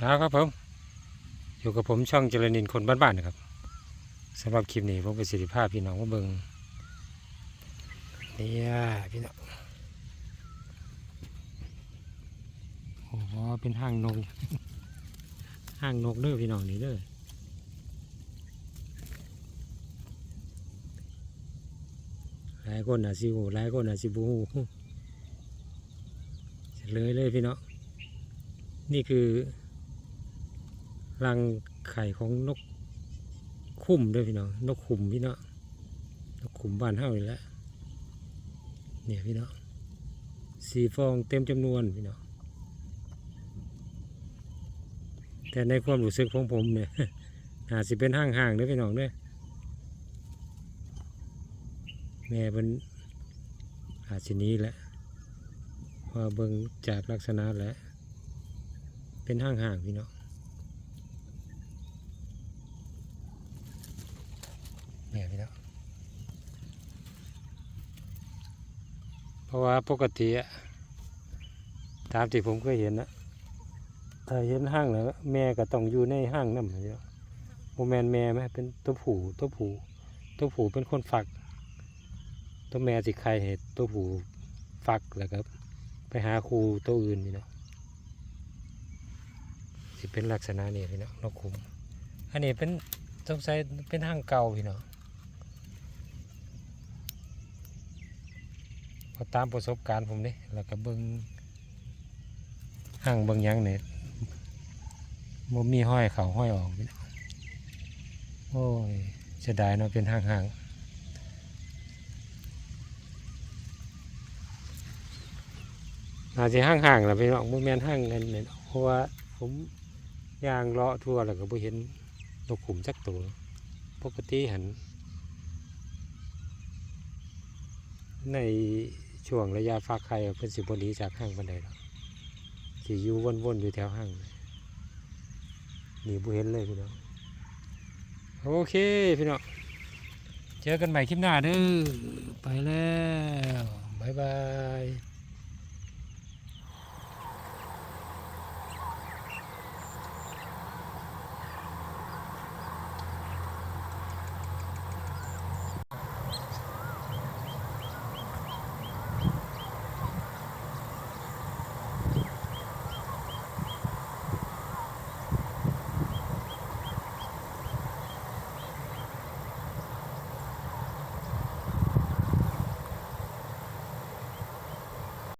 ครับผมอยู่กับผมช่องเจริญนินคนบ้านๆนะครับสำหรับคลิปนี้ผมประสิทธิภาพพี่น้องว่าเบิงเนี่ยพี่น้องโอ้โหเป็นห้างนกห้างนกเด้อพี่น้องนี่เด้อหลายคนอาจสิหูหลายคนอาจสิบูหูเลยเลยพี่น้องนี่คือ รังไข่ของนกคุ้มด้วยพี่น้อง นกขุมพี่น้องนกขุมบ้านเฮาอีกแล้วเนี่ยพี่น้องสีฟองเต็มจำนวนพี่น้องแต่ในความรู้สึกของผมเนี่ยอาจสิเป็นห่างๆเด้วยพี่น้องเด้วยแม่เป็นอาจสินี้แหละว่าเบิ่งจากลักษณะแล้วเป็นห่างๆพี่น้อง เนี่ยพี่น้องเพราะว่าปกติอะตามที่ผมเคยเห็นนะถ้าเห็นห้างแล้วแม่ก็ต้องอยู่ในห้างนั่นเดียวโมแมนแม่ไหมเป็นตัวผู้ตัวผู้ตัวผู้เป็นคนฝัก ตัวแม่สิใครเหตุตัวผู้ฝักแล้วก็ไปหาครูตัวอื่นพี่เนาะสิเป็นลักษณะนี้พี่เนาะนกขุมอันนี้เป็นสงสัยเป็นห้างเก่าพี่เนาะ พอตามประสบการณ์ผมนี่แล้วก็เบิงห่างเบิงยังเนี่ยบ่มีห้อยเขาห้อยออกโอ้ยจะได้เนาะเป็นห่างห่างอาจจะห่างห่างๆแหละพี่น้องบ่แม่นห่างกันเนี่ยเพราะว่าผมย่างเลาะทั่วแล้วก็บ่เห็นนกขุมจักตัวปกติหันใน ช่วงระยะฟักไข่เพิ่นสิบหนีจากห้างบันไดหรอกสิอยู่วนๆอยู่แถวห้างนี่บุเห็นเลยพี่น้องโอเคพี่น้องเจอกันใหม่คลิปหน้าเด้อไปแล้ว บ๊ายบาย